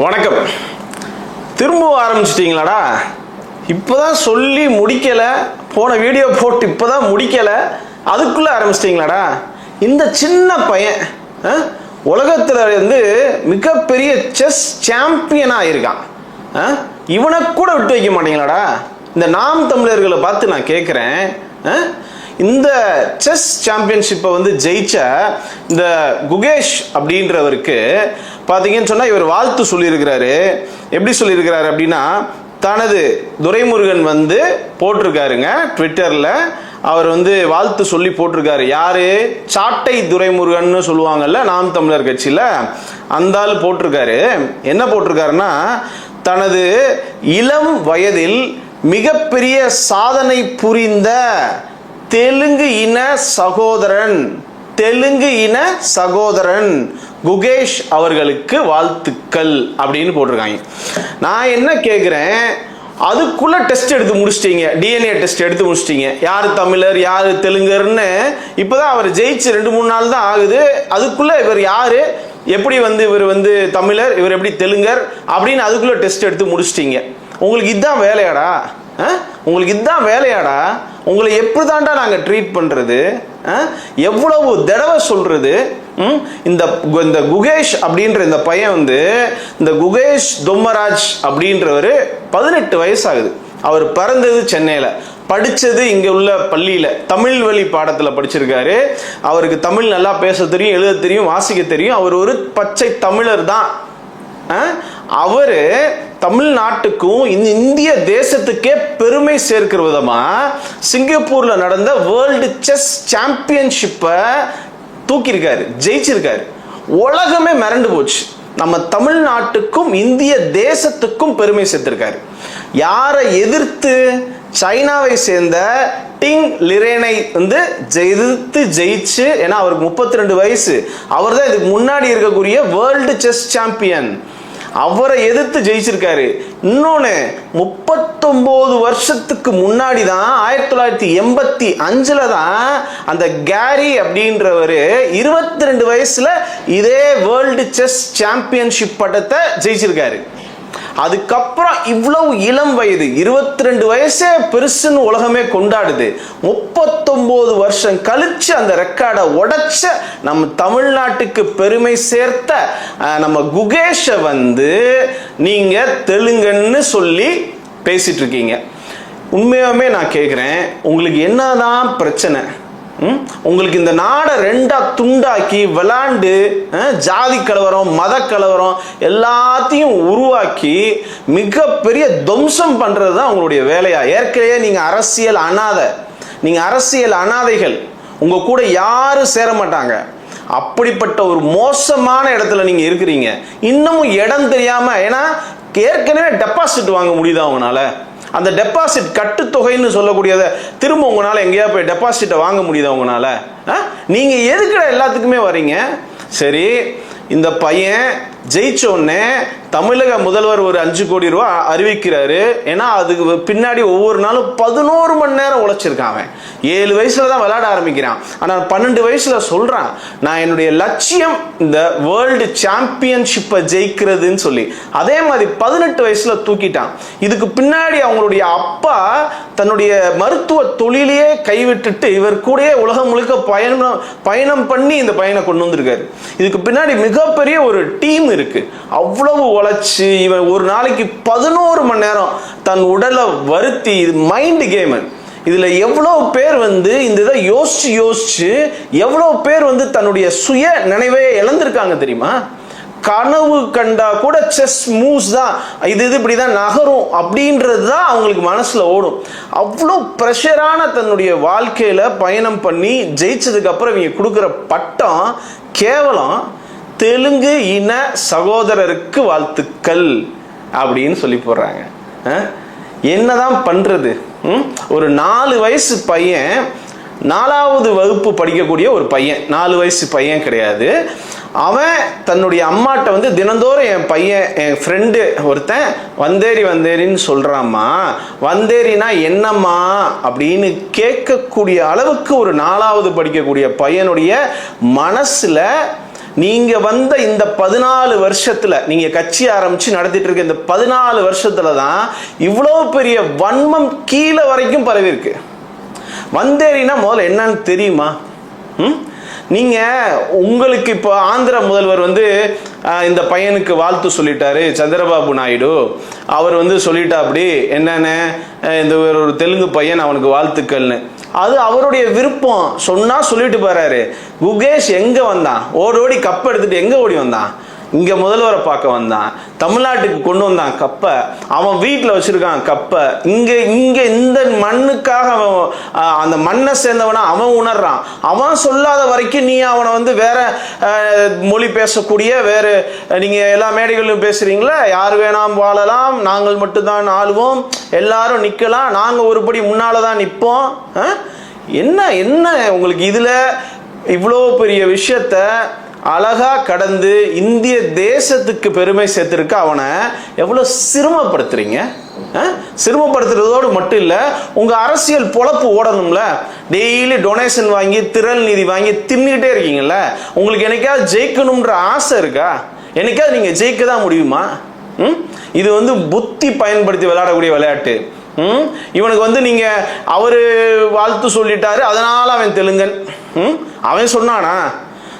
வணக்கம். திரும்ப ஆரம்பிச்சிட்டிங்களாடா? இப்போதான் சொல்லி முடிக்கலை. போன வீடியோ போட்டு இப்போதான் முடிக்கலை. அதுக்குள்ளே ஆரம்பிச்சிட்டிங்களாடா? இந்த சின்ன பையன் உலகத்தில் உலகத்துல இருந்து மிகப்பெரிய செஸ் சாம்பியனாக இருக்கான். இவனை கூட விட்டு வைக்க மாட்டீங்களாடா? இந்த நாம் தமிழர்களை பார்த்து நான் கேட்குறேன் இந்த செஸ் சாம்பியன்ஷிப்பை வந்து ஜெயிச்ச இந்த குகேஷ் அப்படின்றவருக்கு பார்த்தீங்கன்னு சொன்னால் இவர் வாழ்த்து சொல்லியிருக்கிறாரு. எப்படி சொல்லியிருக்கிறாரு அப்படின்னா தனது துரைமுருகன் வந்து போட்டிருக்காருங்க ட்விட்டரில் அவர் வந்து வாழ்த்து சொல்லி போட்டிருக்காரு. யாரு? சாட்டை துரைமுருகன்னு சொல்லுவாங்கல்ல நாம் தமிழர் கட்சியில். அந்த ஆள் போட்டிருக்காரு. என்ன போட்டிருக்காருன்னா தனது இளம் வயதில் மிகப்பெரிய சாதனை புரிந்த தெலுங்கு இன சகோதரன். தெலுங்கு இன சகோதரன். குகேஷ் அவர்களுக்கு வாழ்த்துக்கள் அப்படின்னு போட்டிருக்காங்க. நான் என்ன கேட்குறேன் அதுக்குள்ள டெஸ்ட் எடுத்து முடிச்சிட்டீங்க. டிஎன்ஏ டெஸ்ட் எடுத்து முடிச்சிட்டீங்க. யார் தமிழர் யார் தெலுங்கர்னு. இப்போதான் அவர் ஜெயிச்சு ரெண்டு மூணு நாள் தான் ஆகுது. அதுக்குள்ள இவர் யார்? எப்படி வந்து இவர் வந்து தமிழர்? இவர் எப்படி தெலுங்கர்? அப்படின்னு அதுக்குள்ள டெஸ்ட் எடுத்து முடிச்சிட்டீங்க. உங்களுக்கு இதுதான் வேலையாடா? உங்களுக்கு இதுதான் வேலையாடா? உங்களை எப்படி தாண்டா நாங்கள் ட்ரீட் பண்ணுறது எவ்வளவு தடவை சொல்கிறது இந்த கு- இந்த குகேஷ் அப்படின்ற இந்த பையன் வந்து இந்த குகேஷ் தொம்மராஜ் அப்படின்றவர் பதினெட்டு வயசாகுது. அவர் பிறந்தது சென்னையில். படித்தது இங்கே உள்ள பள்ளியில். தமிழ் வழி பாடத்தில் படிச்சிருக்காரு. அவருக்கு தமிழ் நல்லா பேச தெரியும் எழுத தெரியும் வாசிக்க தெரியும். அவர் ஒரு பச்சை தமிழர் தான். அவர் தமிழ்நாட்டுக்கும் இந்த இந்திய தேசத்துக்கே பெருமை சேர்க்கிற விதமா சிங்கப்பூர்ல நடந்த வேர்ல்டு செஸ் சாம்பியன்ஷிப்பை தூக்கியிருக்காரு ஜெயிச்சிருக்காரு. உலகமே மிரண்டு போச்சு. நம்ம தமிழ்நாட்டுக்கும் இந்திய தேசத்துக்கும் பெருமை சேர்த்திருக்காரு. யாரை எதிர்த்து சைனாவை சேர்ந்த டிங் லிரேனை வந்து எதிர்த்து ஜெயிச்சு ஏன்னா அவருக்கு முப்பத்தி ரெண்டு வயசு அவர் தான் இதுக்கு முன்னாடி இருக்கக்கூடிய வேர்ல்டு செஸ் சாம்பியன் அவரை எதிர்த்து ஜெயிச்சிருக்காரு. இன்னொன்று முப்பத்தொம்போது வருஷத்துக்கு முன்னாடி தான் ஆயிரத்தி தொள்ளாயிரத்தி எண்பத்தி அஞ்சில் தான் அந்த கேரி அப்படின்றவர் இருபத்தி ரெண்டு வயசில் இதே வேர்ல்டு செஸ் சாம்பியன்ஷிப் பட்டத்தை ஜெயிச்சிருக்காரு. அதுக்கப்புறம் இவ்வளவு இளம் வயது இருபத்தி ரெண்டு வயசே பெருசுன்னு உலகமே கொண்டாடுது. முப்பத்தொம்போது வருஷம் கழிச்சு அந்த ரெக்கார்டை உடைச்ச நம்ம தமிழ்நாட்டுக்கு பெருமை சேர்த்த நம்ம குகேஷை வந்து நீங்க தெலுங்குன்னு சொல்லி பேசிட்டு இருக்கீங்க. உண்மையாலுமே நான் கேட்குறேன் உங்களுக்கு என்னதான் பிரச்சனை? உங்களுக்கு இந்த நாடை ரெண்டா துண்டாக்கி விளாண்டு ஜாதி கலவரம் மத கலவரம் எல்லாத்தையும் உருவாக்கி மிகப்பெரிய துவம்சம் பண்றது தான் உங்களுடைய வேலையா? ஏற்கனவே நீங்க அரசியல் அனாதை நீங்க அரசியல் அனாதைகள். உங்க கூட யாரும் சேர மாட்டாங்க. அப்படிப்பட்ட ஒரு மோசமான இடத்துல நீங்க இருக்கிறீங்க. இன்னமும் இடம் தெரியாம ஏன்னா ஏற்கனவே டெபாசிட் வாங்க முடியுதா அவங்களால அந்த டெபாசிட் கட்டுத்தொகைன்னு சொல்லக்கூடியதை திரும்ப உங்களால் எங்கேயா போய் டெபாசிட்டை வாங்க முடியுதா உங்களால்? நீங்கள் நீங்க எல்லாத்துக்குமே வர்றீங்க சரி இந்த பையன் ஜெயிச்ச உடனே தமிழக முதல்வர் ஒரு அஞ்சு கோடி ரூபா அறிவிக்கிறாரு. ஏன்னா அதுக்கு பின்னாடி ஒவ்வொரு நாளும் பதினோரு மணி நேரம் உழைச்சிருக்கான் அவன் ஏழு வயசுல தான் விளையாட ஆரம்பிக்கிறான். ஆனால் பன்னெண்டு வயசுல சொல்றான் நான் என்னுடைய லட்சியம் இந்த வேர்ல்டு சாம்பியன்ஷிப்பை ஜெயிக்கிறதுன்னு சொல்லி. அதே மாதிரி பதினெட்டு வயசுல தூக்கிட்டான். இதுக்கு பின்னாடி அவங்களுடைய அப்பா தன்னுடைய மருத்துவ தொழிலையே கைவிட்டுட்டு இவர் கூடயே உலகம் முழுக்க பயணம் பயணம் பண்ணி இந்த பையனை கொண்டு வந்திருக்காரு. இதுக்கு பின்னாடி மிகப்பெரிய ஒரு டீம் இருக்கு. அவ்வளவு உழைச்சி இவன் ஒரு நாளைக்கு பதினோரு மணி நேரம் தன் உடலை வருத்தி இது மைண்டு கேமு இதுல எவ்வளோ பேர் வந்து இந்த இதை யோசிச்சு யோசிச்சு எவ்வளோ பேர் வந்து தன்னுடைய சுய நினைவே இழந்திருக்காங்க தெரியுமா? கனவு கண்டா கூட செஸ் மூவ்ஸ் தான். இது இது இப்படி தான் நகரும் அப்படின்றது தான் அவங்களுக்கு மனசில் ஓடும். அவ்வளோ ப்ரெஷரான தன்னுடைய வாழ்க்கையில் பயணம் பண்ணி ஜெயிச்சதுக்கப்புறம் இவங்க கொடுக்குற பட்டம் கேவலம். தெலுங்கு இன சகோதரருக்கு வாழ்த்துக்கள் அப்படின்னு சொல்லி போடுறாங்க. என்னதான் பண்றது? ம்? ஒரு நாலு வயசு பையன் நாலாவது வகுப்பு படிக்கக்கூடிய ஒரு பையன். நாலு வயசு பையன் கிடையாது. அவன் தன்னுடைய அம்மாட்ட வந்து தினந்தோறும் என் பையன் என் ஃப்ரெண்டு ஒருத்தன் வந்தேரி வந்தேரின்னு சொல்கிறாம்மா வந்தேரினா என்னம்மா? அப்படின்னு கேட்கக்கூடிய அளவுக்கு ஒரு நாலாவது படிக்கக்கூடிய பையனுடைய மனசில் நீங்க வந்த இந்த பதினாலு வருஷத்துல நீங்க கட்சி ஆரம்பிச்சு நடத்திட்டு இருக்க இந்த பதினாலு வருஷத்துல தான் இவ்வளோ பெரிய வன்மம் கீழே வரைக்கும் பரவி இருக்கு வந்தேரினா முதல்ல என்னன்னு தெரியுமா? ம்? நீங்க உங்களுக்கு இப்போ ஆந்திர முதல்வர் வந்து இந்த பையனுக்கு வாழ்த்து சொல்லிட்டாரு சந்திரபாபு நாயுடு. அவர் வந்து சொல்லிட்டா அப்படி என்னென்ன இந்த ஒரு ஒரு தெலுங்கு பையன் அவனுக்கு வாழ்த்துக்கள்னு. அது அவருடைய விருப்பம். சொன்னா சொல்லிட்டு போறாரு. குகேஷ் எங்க வந்தான்? ஓடோடி கப் எடுத்துட்டு எங்க ஓடி வந்தான்? இங்க முதல்வரை பார்க்க வந்தான். தமிழ்நாட்டுக்கு கொண்டு வந்தான் கப்பை. அவன் வீட்டில் வச்சிருக்கான் கப்பை. இங்க இங்க இந்த மண்ணுக்காக அவன் அந்த மண்ணை சேர்ந்தவனா அவன் உணர்றான். அவன் சொல்லாத வரைக்கும் நீ அவனை வந்து வேற மொழி பேசக்கூடிய வேறு நீங்க எல்லா மேடைகளிலும் பேசுறீங்களா? யார் வேணாம் வாழலாம் நாங்கள் மட்டும்தான் ஆளுவோம் எல்லாரும் நிற்கலாம் நாங்கள் ஒருபடி முன்னால தான் நிற்போம் என்ன என்ன உங்களுக்கு இதில் இவ்வளோ பெரிய விஷயத்த அழகாக கடந்து இந்திய தேசத்துக்கு பெருமை சேர்த்துருக்க அவனை எவ்வளோ சிரமப்படுத்துறீங்க ஆ? சிரமப்படுத்துறதோடு மட்டும் இல்லை உங்கள் அரசியல் பொழப்பு ஓடணும்ல டெய்லி டொனேஷன் வாங்கி திரள் நிதி வாங்கி தின்னுக்கிட்டே இருக்கீங்கல்ல உங்களுக்கு என்னைக்காவது ஜெயிக்கணுன்ற ஆசை இருக்கா என்னைக்காவது நீங்கள் ஜெயிக்க தான் முடியுமா ம்? இது வந்து புத்தி பயன்படுத்தி விளையாடக்கூடிய விளையாட்டு ம்? இவனுக்கு வந்து நீங்க அவரு வாழ்த்து சொல்லிட்டாரு அதனால அவன் தெலுங்கன் ம்? அவன் சொன்னானா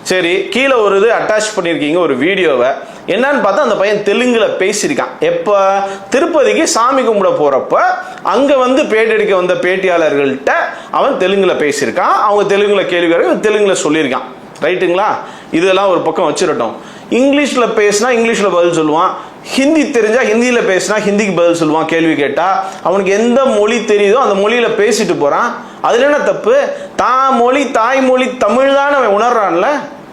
சரி கீழே ஒரு இது அட்டாச் பண்ணியிருக்கீங்க ஒரு வீடியோவை. என்னன்னு பார்த்தா அந்த பையன் தெலுங்குல பேசியிருக்கான். எப்போ? திருப்பதிக்கு சாமி கும்பிட போகிறப்ப அங்கே வந்து பேட்டி எடுக்க வந்த பேட்டியாளர்கள்ட்ட அவன் தெலுங்குல பேசியிருக்கான். அவங்க தெலுங்குல கேள்வி தெலுங்கில் தெலுங்குல சொல்லியிருக்கான். ரைட்டுங்களா இதெல்லாம் ஒரு பக்கம் வச்சிடட்டும் இங்கிலீஷில் பேசினா இங்கிலீஷில் பதில் சொல்லுவான். ஹிந்தி தெரிஞ்சால் ஹிந்தியில் பேசினா ஹிந்திக்கு பதில் சொல்லுவான் கேள்வி கேட்டால் அவனுக்கு எந்த மொழி தெரியுதோ அந்த மொழியில் பேசிட்டு போகிறான் அதில் என்ன தப்பு? தான் மொழி தாய்மொழி தமிழ் தான் அவன் உணர்றான்ல?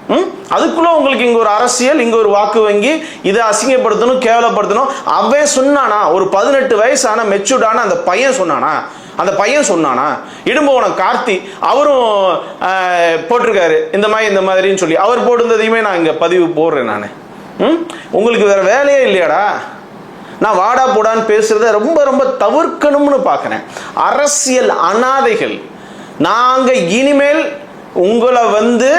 ம்? அதுக்குள்ளே உங்களுக்கு இங்கே ஒரு அரசியல் இங்கே ஒரு வாக்கு வங்கி இதை அசிங்கப்படுத்தணும் கேவலப்படுத்தணும். அவன் சொன்னானா ஒரு பதினெட்டு வயசான மெச்சூர்டான அந்த பையன் சொன்னானா? அந்த பையன் சொன்னானா? இடும்போவனம் கார்த்தி அவரும் போட்டிருக்காரு. இந்த மாதிரி இந்த மாதிரின்னு சொல்லி. அவர் போட்டிருந்ததையுமே நான் இங்கே பதிவு போடுறேன் நான். உங்களுக்கு வேற வேலையே இல்லையாடா? நான் வாடா போடான்னு பேசுறத ரொம்ப ரொம்ப தவிர்க்கணும்னு பார்க்குறேன். அரசியல் அனாதைகள் நாங்கள் இனிமேல் உங்களை வந்து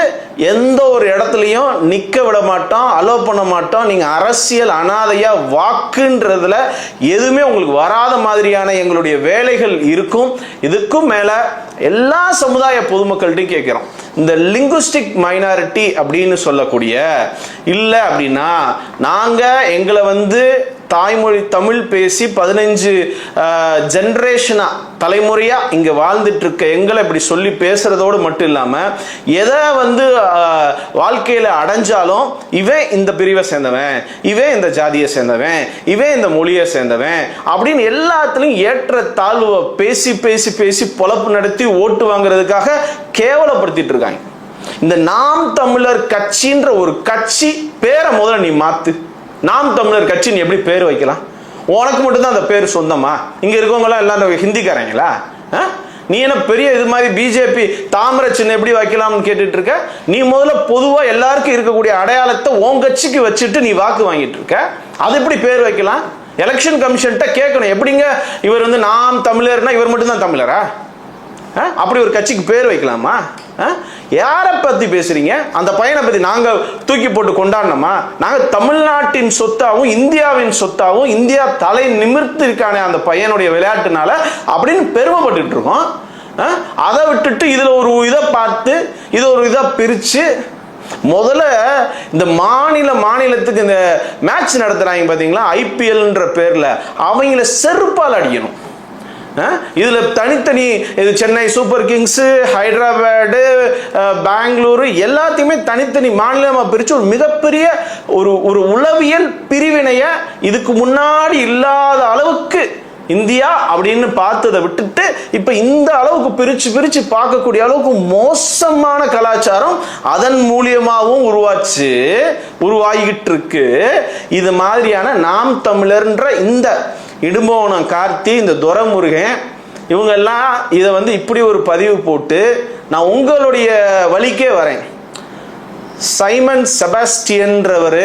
எந்த ஒரு இடத்துலையும் நிற்க விட மாட்டோம் அலோ பண்ண மாட்டோம். நீங்கள் அரசியல் அனாதையாக வாக்குன்றதுல எதுவுமே உங்களுக்கு வராத மாதிரியான எங்களுடைய வேலைகள் இருக்கும். இதுக்கும் மேலே எல்லா சமுதாய பொதுமக்கள்கிட்டையும் கேட்குறோம் இந்த லிங்குஸ்டிக் மைனாரிட்டி அப்படின்னு சொல்லக்கூடிய இல்லை அப்படின்னா நாங்கள் எங்களை வந்து தாய்மொழி தமிழ் பேசி பதினஞ்சு ஜென்ரேஷனாக தலைமுறையாக இங்கே வாழ்ந்துட்டு இருக்க எங்களை இப்படி சொல்லி பேசுகிறதோடு மட்டும் இல்லாமல் எதை வந்து வாழ்க்கையில அடைஞ்சாலும் இவன் இந்த பிரிவை சேர்ந்தவன் இவன் இந்த ஜாதியை சேர்ந்தவன் இவன் இந்த மொழியை சேர்ந்தவன் அப்படின்னு எல்லாத்துலயும் ஏற்ற தாழ்வை பேசி பேசி பேசி பொழப்பு நடத்தி ஓட்டு வாங்குறதுக்காக கேவலப்படுத்திட்டு இருக்காங்க. இந்த நாம் தமிழர் கட்சின்ற ஒரு கட்சி பேரை முதல்ல நீ மாத்து. நாம் தமிழர் கட்சி நீ எப்படி பேர் வைக்கலாம்? உனக்கு மட்டும்தான் அந்த பேர் சொந்தமா? இங்க இருக்கவங்களாம் எல்லாரும் ஹிந்திக்காரங்களா? ஆ? நீ என்ன பெரிய இது மாதிரி பிஜேபி தாமரை சின்ன எப்படி வைக்கலாம்னு கேட்டுட்டு இருக்க நீ முதல்ல பொதுவாக எல்லாருக்கும் இருக்கக்கூடிய அடையாளத்தை உன் கட்சிக்கு வச்சுட்டு நீ வாக்கு வாங்கிட்டு இருக்க அது எப்படி பேர் வைக்கலாம்? எலெக்ஷன் கமிஷன்கிட்ட கேட்கணும். எப்படிங்க இவர் வந்து நாம் தமிழர்னா இவர் மட்டும்தான் தமிழரா? ஆ? அப்படி ஒரு கட்சிக்கு பேர் வைக்கலாமா? யாரை பற்றி பேசுகிறீங்க அந்த பையனை பற்றி நாங்கள் தூக்கி போட்டு கொண்டாடணுமா நாங்கள் தமிழ்நாட்டின் சொத்தாகவும் இந்தியாவின் சொத்தாகவும் இந்தியா தலை நிமிர்த்து இருக்கானே அந்த பையனுடைய விளையாட்டுனால அப்படின்னு பெருமைப்பட்டு இருக்கோம். ஆ? அதை விட்டுட்டு இதில் ஒரு இதை பார்த்து இதை ஒரு இதை பிரித்து முதல்ல இந்த மாநில மாநிலத்துக்கு இந்த மேட்ச் நடத்துகிறாங்க பார்த்தீங்களா ஐபிஎல்ன்ற பேரில் அவங்கள செருப்பால் அடிக்கணும். இதில் தனித்தனி இது சென்னை சூப்பர் கிங்ஸு ஹைதராபாடு பெங்களூரு எல்லாத்தையுமே தனித்தனி மாநிலமாக பிரித்து ஒரு மிகப்பெரிய ஒரு ஒரு உளவியல் பிரிவினையை இதுக்கு முன்னாடி இல்லாத அளவுக்கு இந்தியா அப்படின்னு பார்த்ததை விட்டுட்டு இப்போ இந்த அளவுக்கு பிரித்து பிரித்து பார்க்கக்கூடிய அளவுக்கு மோசமான கலாச்சாரம் அதன் மூலியமாகவும் உருவாச்சு உருவாகிட்டு இருக்கு. இது மாதிரியான நாம் தமிழர்ன்ற இந்த இடும்போவனம் கார்த்தி இந்த துரமுருகன் இவங்க எல்லாம் இதை வந்து இப்படி ஒரு பதிவு போட்டு நான் உங்களுடைய வழிக்கே வரேன். சைமன் செபாஸ்டியன்றவர்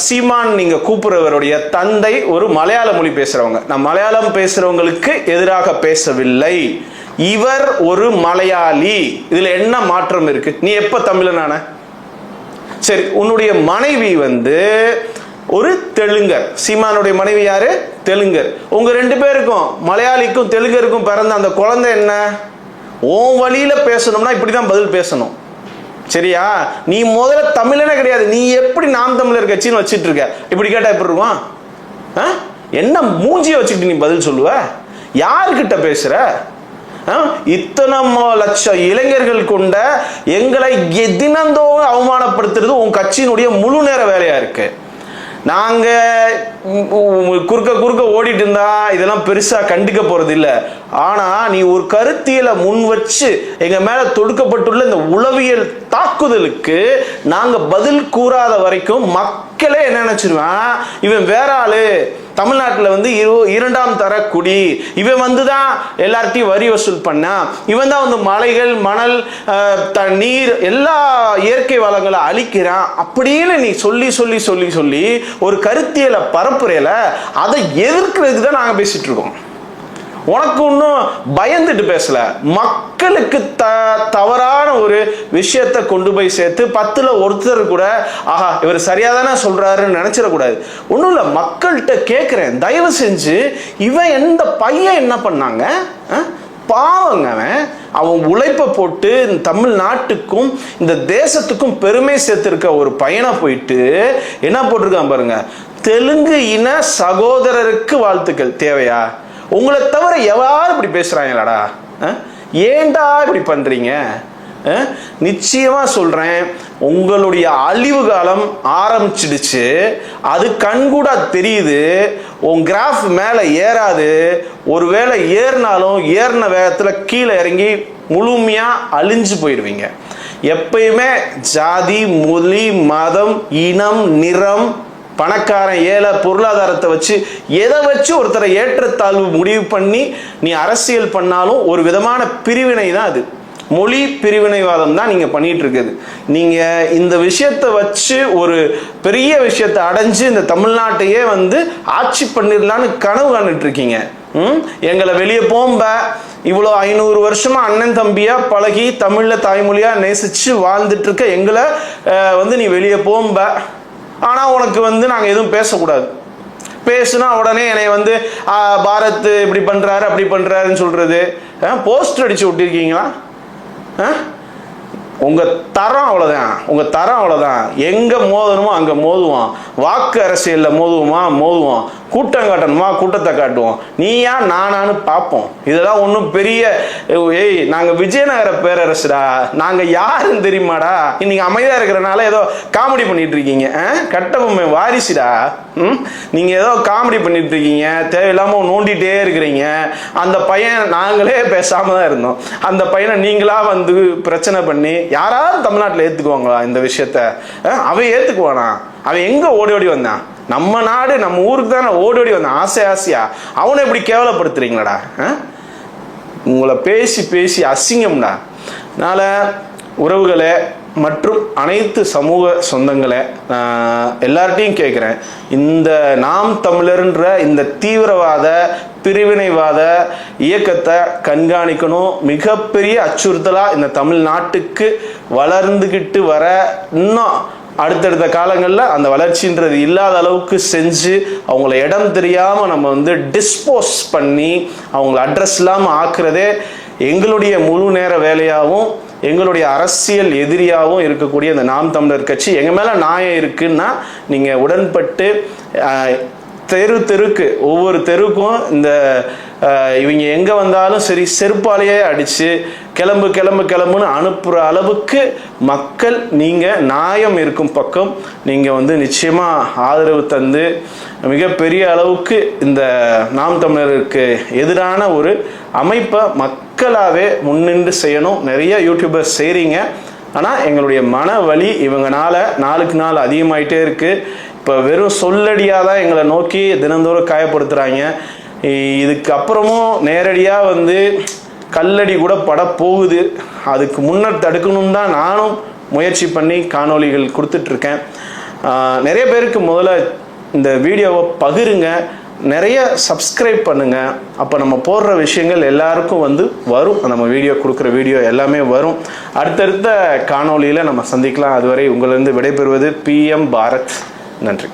சீமான் நீங்கள் கூப்பிடுறவருடைய தந்தை ஒரு மலையாள மொழி பேசுகிறவங்க நான் மலையாளம் பேசுகிறவங்களுக்கு எதிராக பேசவில்லை. இவர் ஒரு மலையாளி. இதில் என்ன மாற்றம் இருக்கு? நீ எப்போ தமிழனான? சரி உன்னுடைய மனைவி வந்து ஒரு தெலுங்கர். சீமானுடைய மனைவி யாரு? தெலுங்கர். உங்க ரெண்டு பேருக்கும் மலையாளிக்கும் தெலுங்கருக்கும் பிறந்த அந்த குழந்தை என்ன? உன் வழியில பேசணும்னா இப்படிதான் பதில் பேசணும். சரியா? நீ முதல்ல தமிழனே கிடையாது. நீ எப்படி நாம் தமிழர் கட்சின்னு வச்சுட்டு இருக்க இப்படி கேட்டா எப்படி இருக்கும்? ஆ? என்ன மூஞ்சிய வச்சுக்கிட்டு நீ பதில் சொல்லுவ? யாருக்கிட்ட பேசுற? ஆ? இத்தனை லட்சம் இளைஞர்கள் கொண்ட எங்களை எ- தினந்தோறும் அவமானப்படுத்துறது உன் கட்சியினுடைய முழு நேர வேலையா இருக்கு. நாங்கள் குறுக்க குறுக்க ஓடிட்டு இருந்தா இதெல்லாம் பெருசாக கண்டுக்க போகிறதில்ல ஆனால் நீ ஒரு கருத்தியலை முன் வச்சு எங்கள் மேலே தொடுக்கப்பட்டுள்ள இந்த உளவியல் தாக்குதலுக்கு நாங்கள் பதில் கூறாத வரைக்கும் மக்கள் என்ன நினைச்சிருவான்? இவன் வேற ஆளு. தமிழ்நாட்டில் வந்து இரு இரண்டாம் தர குடி. இவன் வந்து தான் எல்லார்ட்டையும் வரி வசூல் பண்ணான் இவன் தான் வந்து மலைகள் மணல் நீர் எல்லா இயற்கை வளங்களை அழிக்கிறான். அப்படின்னு நீ சொல்லி சொல்லி சொல்லி சொல்லி ஒரு கருத்தியலை பரப்புரையில அதை எதிர்க்கிறதுக்கு தான் நாங்கள் பேசிகிட்ருக்கோம் இருக்கோம். உனக்கு ஒன்றும் பயந்துட்டு பேசல. மக்களுக்கு த தவறான ஒரு விஷயத்தை கொண்டு போய் சேர்த்து பத்துல ஒருத்தர் கூட ஆஹா இவர் சரியா தானே சொல்றாருன்னு நினைச்சிடக்கூடாது. ஒன்றும் இல்லை மக்கள்கிட்ட கேட்குறேன் தயவு செஞ்சு இவன் எந்த பையன் என்ன பண்ணாங்க? பாவங்க அவன். அவன் உழைப்பை போட்டு இந்த தமிழ்நாட்டுக்கும் இந்த தேசத்துக்கும் பெருமை சேர்த்திருக்க ஒரு பையனை போயிட்டு என்ன போட்டிருக்கான் பாருங்க? தெலுங்கு இன சகோதரருக்கு வாழ்த்துக்கள். தேவையா? உங்களை தவிர எவாரும் இப்படி பேசுகிறாங்களாடா ஏண்டா ஏன்டா இப்படி பண்ணுறீங்க அஹ்? நிச்சயமா சொல்றேன் உங்களுடைய அழிவு காலம் ஆரம்பிச்சிடுச்சு. அது கண்கூடா தெரியுது. உன் கிராஃப் மேலே ஏறாது. ஒருவேளை ஏறினாலும் ஏறின வேகத்துல கீழே இறங்கி முழுமையா அழிஞ்சு போயிடுவீங்க. எப்பயுமே ஜாதி மொழி மதம் இனம் நிறம் பணக்காரன் ஏழை பொருளாதாரத்தை வச்சு எதை வச்சு ஒருத்தரை ஏற்றத்தாழ்வு முடிவு பண்ணி நீ அரசியல் பண்ணாலும் ஒரு விதமான பிரிவினை தான் அது. மொழி பிரிவினைவாதம் தான் நீங்கள் பண்ணிட்டு இருக்குது நீங்கள் இந்த விஷயத்தை வச்சு ஒரு பெரிய விஷயத்தை அடைஞ்சு இந்த தமிழ்நாட்டையே வந்து ஆட்சி பண்ணிடலான்னு கனவு காண்டுட்டு இருக்கீங்க. ம்? எங்களை வெளியே போம்ப. இவ்வளோ ஐநூறு வருஷமா அண்ணன் தம்பியா பழகி தமிழில் தாய்மொழியா நேசிச்சு வாழ்ந்துட்டு இருக்க எங்களை வந்து நீ வெளியே போம்ப. ஆனால் உனக்கு வந்து நாங்கள் எதுவும் பேசக்கூடாது. பேசுனா உடனே என்னை வந்து பாரத் இப்படி பண்ணுறாரு அப்படி பண்ணுறாருன்னு சொல்கிறது போஸ்டர் அடித்து விட்டிருக்கீங்களா ஆ? தரம் அவ்வளோதான் உங்கள் தரம் அவ்வளோதான் எங்கே மோதணுமோ அங்கே மோதுவான். வாக்கு அரசியலில் மோதுவோமா? மோதுவோம். கூட்டம் காட்டணுமா கூட்டத்தை காட்டுவோம். நீயா நானான்னு பார்ப்போம் இதெல்லாம் ஒன்றும் பெரிய ஏய் நாங்கள் விஜயநகர பேரரசுடா. நாங்கள் யாருன்னு தெரியுமாடா? இன்னைக்கு அமைதியாக இருக்கிறனால ஏதோ காமெடி பண்ணிட்டு இருக்கீங்க ஆ? கட்டபொம்மை வாரிசுடா. ம்? நீங்கள் ஏதோ காமெடி பண்ணிட்டு இருக்கீங்க. தேவையில்லாமல் நோண்டிகிட்டே இருக்கிறீங்க. அந்த பையன் நாங்களே பேசாமல் தான் இருந்தோம். அந்த பையனை நீங்களா வந்து பிரச்சனை பண்ணி யாராவது தமிழ்நாட்டில் ஏற்றுக்குவாங்களா இந்த விஷயத்த? அவன் ஏற்றுக்குவானா அவன் எங்கே ஓடி ஓடி வந்தான்? நம்ம நாடு நம்ம ஊருக்கு தானே ஓடி ஓடி வந்தான். ஆசை ஆசையா. அவனை எப்படி கேவலப்படுத்துறீங்களாடா? உங்களை பேசி பேசி அசிங்கம்டா. அதனால் உறவுகளை மற்றும் அனைத்து சமூக சொந்தங்களை நான் எல்லார்ட்டையும் கேட்குறேன் இந்த நாம் தமிழர்ன்ற இந்த தீவிரவாத பிரிவினைவாத இயக்கத்தை கண்காணிக்கணும். மிகப்பெரிய அச்சுறுத்தலாக இந்த தமிழ்நாட்டுக்கு வளர்ந்துக்கிட்டு வர இன்னும் அடுத்தடுத்த காலங்களில் அந்த வளர்ச்சின்றது இல்லாத அளவுக்கு செஞ்சு அவங்கள இடம் தெரியாமல் நம்ம வந்து டிஸ்போஸ் பண்ணி அவங்கள அட்ரஸ் இல்லாமல் ஆக்குறதே எங்களுடைய முழு நேர வேலையாகவும் எங்களுடைய அரசியல் எதிரியாகவும் இருக்கக்கூடிய இந்த நாம் தமிழர் கட்சி. எங்கள் மேலே நாயம் இருக்குன்னா நீங்கள் உடன்பட்டு தெரு தெருக்கு ஒவ்வொரு தெருக்கும் இந்த இவங்க எங்கே வந்தாலும் சரி செருப்பாலேயே அடித்து கிளம்பு கிளம்பு கிளம்புன்னு அனுப்புகிற அளவுக்கு மக்கள் நீங்கள் நியாயம் இருக்கும் பக்கம் நீங்கள் வந்து நிச்சயமாக ஆதரவு தந்து மிகப்பெரிய அளவுக்கு இந்த நாம் தமிழருக்கு எதிரான ஒரு அமைப்பை மக்களாகவே முன்னின்று செய்யணும். நிறைய யூடியூபர்ஸ் செய்கிறீங்க ஆனால் எங்களுடைய மன வலி இவங்கனால நாளுக்கு நாள் அதிகமாயிட்டே இருக்குது இப்போ வெறும் சொல்லடியாக தான் எங்களை நோக்கி தினந்தோறும் காயப்படுத்துகிறாங்க இதுக்கு அப்புறமும் நேரடியாக வந்து கல்லடி கூட பட போகுது அதுக்கு முன்னர் தடுக்கணும் தான் நானும் முயற்சி பண்ணி காணொளிகள் கொடுத்துட்ருக்கேன். நிறைய பேருக்கு முதல்ல இந்த வீடியோவை பகிருங்க. நிறைய சப்ஸ்கிரைப் பண்ணுங்க. அப்போ நம்ம போடுற விஷயங்கள் எல்லாருக்கும் வந்து வரும். நம்ம வீடியோ கொடுக்குற வீடியோ எல்லாமே வரும். அடுத்தடுத்த காணொளியில் நம்ம சந்திக்கலாம். அதுவரை உங்களிருந்து விடைபெறுவது பிஎம் பாரத். நன்றி.